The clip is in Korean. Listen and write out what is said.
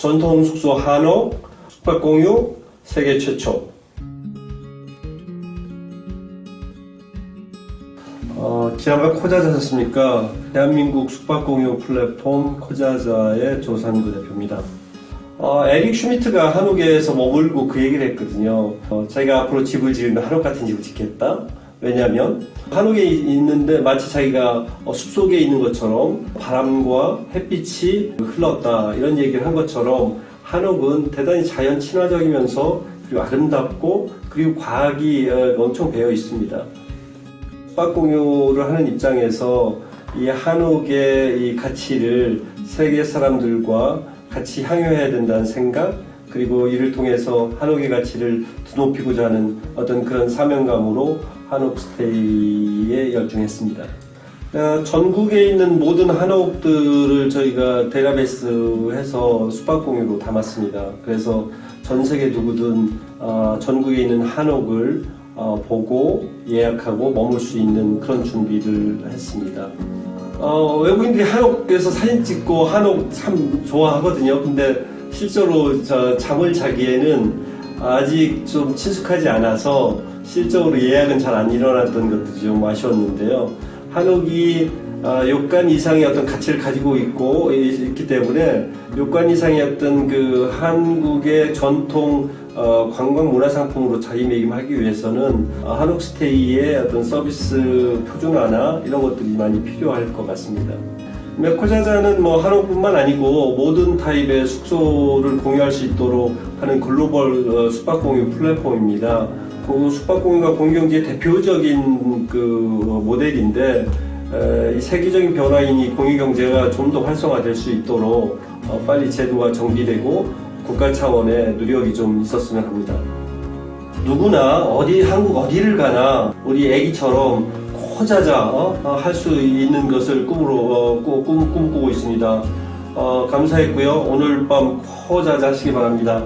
전통 숙소 한옥 숙박 공유 세계 최초. 어, 지난번 코자자 셨습니까? 대한민국 숙박 공유 플랫폼 코자자의 조산구 대표입니다. 어, 에릭 슈미트가 한옥에서 머물고 그 얘기를 했거든요. 어, 자기가 앞으로 집을 지으면 한옥 같은 집을 짓겠다. 왜냐하면 한옥에 이- 있는데 마치 자기가 어, 숲속에 있는 것처럼 바람과 햇빛이 흘렀다 이런 얘기를 한 것처럼 한옥은 대단히 자연 친화적이면서 그리고 아름답고 그리고 과학이 어, 엄청 배어 있습니다. 숙박 공유를 하는 입장에서 이 한옥의 이 가치를 세계 사람들과 같이 향유해야 된다는 생각 그리고 이를 통해서 한옥의 가치를 높이고자 하는 어떤 그런 사명감으로 한옥 스테이에 열중했습니다. 어, 전국에 있는 모든 한옥들을 저희가 데이터베이스해서 숙박 공유로 담았습니다. 그래서 전 세계 누구든 어, 전국에 있는 한옥을 어, 보고 예약하고 머물 수 있는 그런 준비를 했습니다. 어, 외국인들이 한옥에서 사진 찍고 한옥 참 좋아하거든요. 근데 실제로 저 잠을 자기에는 아직 좀 친숙하지 않아서 실적으로 예약은 잘 안 일어났던 것들이 좀 아쉬웠는데요. 한옥이 아, 요간 이상의 어떤 가치를 가지고 있고 있기 때문에 요간 이상의 어떤 그 한국의 전통 어, 관광 문화 상품으로 자리매김하기 위해서는 어, 한옥 스테이의 어떤 서비스 표준화나 이런 것들이 많이 필요할 것 같습니다. 메코자자는 뭐 한옥뿐만 아니고 모든 타입의 숙소를 공유할 수 있도록 하는 글로벌 어, 숙박 공유 플랫폼입니다. 그 숙박 공유가 공유경제의 대표적인 그 모델인데 에, 이 세계적인 변화인 이 공유 경제가 좀 더 활성화될 수 있도록 어, 빨리 제도가 정비되고 국가 차원의 노력이 좀 있었으면 합니다. 누구나 어디 한국 어디를 가나 우리 애기처럼 코자자 어? 할수 있는 것을 꿈으로 어, 꾸- 꿈, 꿈꾸고 있습니다. 어, 감사했고요. 오늘 밤 코자자 하시기 바랍니다.